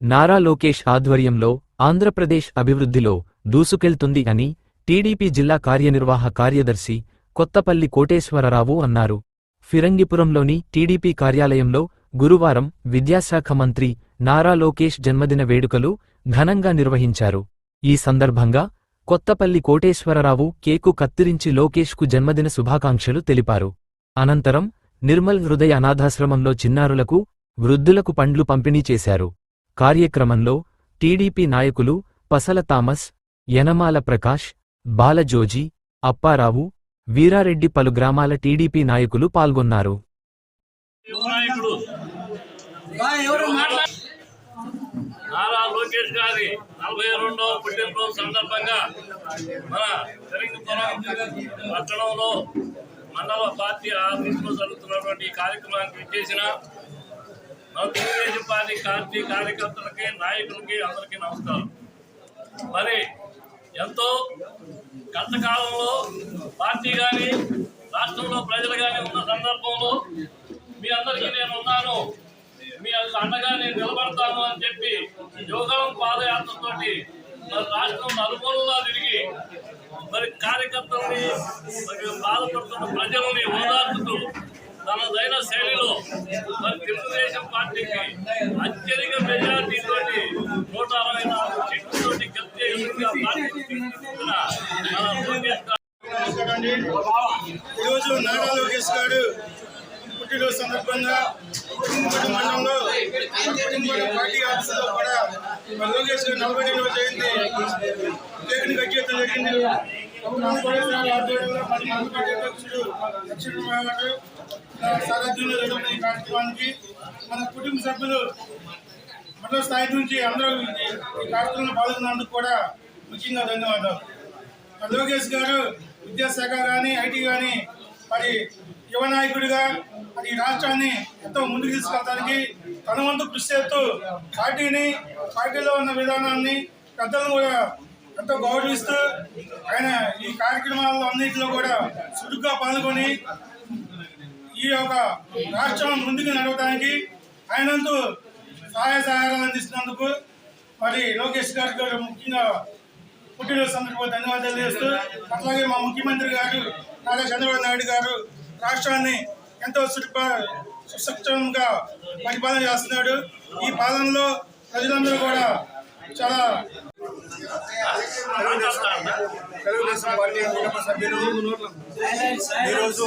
నారా లోకేష్ ఆధ్వర్యంలో ఆంధ్రప్రదేశ్ అభివృద్ధిలో దూసుకెళ్తుంది అని టీడీపీ జిల్లా కార్యనిర్వాహ కార్యదర్శి కొత్తపల్లి కోటేశ్వరరావు అన్నారు. ఫిరంగిపురంలోని టీడీపీ కార్యాలయంలో గురువారం విద్యాశాఖ మంత్రి నారా లోకేష్ జన్మదిన వేడుకలు ఘనంగా నిర్వహించారు. ఈ సందర్భంగా కొత్తపల్లి కోటేశ్వరరావు కేకు కత్తిరించి లోకేష్కు జన్మదిన శుభాకాంక్షలు తెలిపారు. అనంతరం నిర్మల్ హృదయ అనాథాశ్రమంలో చిన్నారులకు వృద్ధులకు పండ్లు పంపిణీ చేశారు. కార్యక్రమంలో టీడీపీ నాయకులు పసల థామస్ యనమాల ప్రకాష్ బాలజోజి అప్పారావు వీరారెడ్డి పలు గ్రామాల టీడీపీ నాయకులు పాల్గొన్నారు. నారా లోకేష్ గారి నలభై రెండవ పుట్టినరోజు సందర్భంగా మన తెలంగాణ పట్టణంలో మండల పార్టీ ఆఫీసులో జరుగుతున్నటువంటి కార్యక్రమానికి విచ్చేసిన తెలుగుదేశం పార్టీ పార్టీ కార్యకర్తలకి నాయకులకి అందరికీ నమస్కారం. మరి ఎంతో కష్టకాలంలో పార్టీ కానీ రాష్ట్రంలో ప్రజలు కానీ ఉన్న సందర్భంలో మీ అందరికీ నేను ఉన్నాను. మీ అండగా నేను నిలబడతాను అని చెప్పి యోగం పాదయాత్రతో మరి రాష్ట్రం నలుమూలలా తిరిగి మరి కార్యకర్తల్ని మరి బాధపడుతున్న ప్రజల్ని ఓదార్చుతూ తనదైన శైలిలో మరి తెలుగుదేశం పార్టీకి అత్యధిక మెజార్టీ తోటి నూట అరవై నాలుగు సీట్లతోటి గెలిచే విధంగా పార్టీని ఈరోజు నారా లోకేష్ గారు పుట్టినరోజు సందర్భంగా కుటుంబ మండలంలో కుటుంబ పార్టీ ఆఫీసులో కూడా లోకేష్ గారు నలభై రెండవ జయంతి కేకుని కట్ చేయడం జరిగింది. అధ్యక్షుడు గారు సారథ్యంలో జరుగుతున్న ఈ కార్యక్రమానికి మన కుటుంబ సభ్యులు మండల స్థాయి నుంచి అందరూ ఈ కార్యక్రమంలో పాల్గొన్నందుకు కూడా ముఖ్యంగా ధన్యవాదాలు లోకేష్ గారు విద్యాశాఖ కానీ ఐటీ కానీ మరి యువ నాయకుడిగా మరి ఈ రాష్ట్రాన్ని ఎంతో ముందుకు తీసుకెళ్ళడానికి తన వంతు కృషి చేస్తూ పార్టీని పార్టీలో ఉన్న విధానాన్ని పెద్దలను కూడా ఎంతో గౌరవిస్తూ ఆయన ఈ కార్యక్రమాల్లో అన్నింటిలో కూడా చురుగ్గా పాల్గొని ఈ యొక్క రాష్ట్రం ముందుకు నడవడానికి ఆయనంతు సహాయ సహాయాలు అందిస్తున్నందుకు మరి లోకేష్ గారు గారు ముఖ్యంగా పుట్టినరోజు సందర్భంగా ధన్యవాదాలు చేస్తూ అట్లాగే మా ముఖ్యమంత్రి గారు నారా చంద్రబాబు నాయుడు గారు రాష్ట్రాన్ని ఎంతో సుప సుసక్షంగా పరిపాలన చేస్తున్నాడు. ఈ పాలనలో ప్రజలందరూ కూడా చాలా తెలుగుదేశం పార్టీ కుటుంబ సభ్యులు ఈరోజు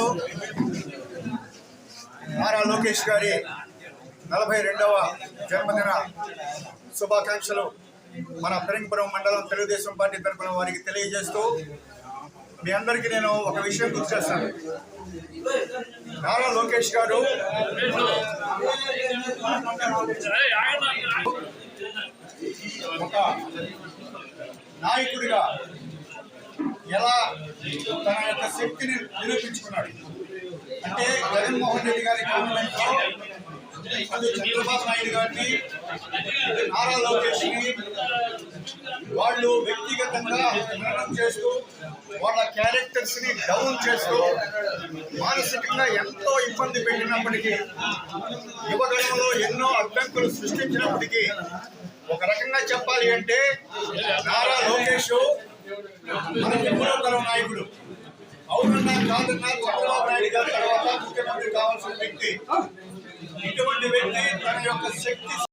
నారా లోకేష్ గారి నలభై రెండవ జన్మదిన శుభాకాంక్షలు మన పెరంగపురం మండలం తెలుగుదేశం పార్టీ తరఫున వారికి తెలియజేస్తూ మీ అందరికీ నేను ఒక విషయం గుర్తు చేస్తాను నారా లోకేష్ గారు. ఒక నాయకుడిగా ఎలా తన యొక్క శక్తిని నిరూపించుకున్నాడు? అంటే జగన్మోహన్ రెడ్డి గారి గవర్నమెంట్లో అది చంద్రబాబు నాయుడు గారిని నారా లోకేష్ని వాళ్ళు వ్యక్తిగతంగా హననం చేస్తూ వాళ్ళ క్యారెక్టర్స్ని డౌన్ చేస్తూ మానసికంగా ఎంతో ఇబ్బంది పెట్టినప్పటికీ యువగణంలో ఎన్నో అడ్డంకులు సృష్టించినప్పటికీ ఒక రకంగా చెప్పాలి అంటే నారా లోకేష్ మనకి మూడో తరం నాయకుడు. అవునన్నా కాదన్నా చంద్రబాబు నాయుడు గారి తర్వాత ముఖ్యమంత్రి కావాల్సిన వ్యక్తి. ఇటువంటి వ్యక్తి తన యొక్క శక్తి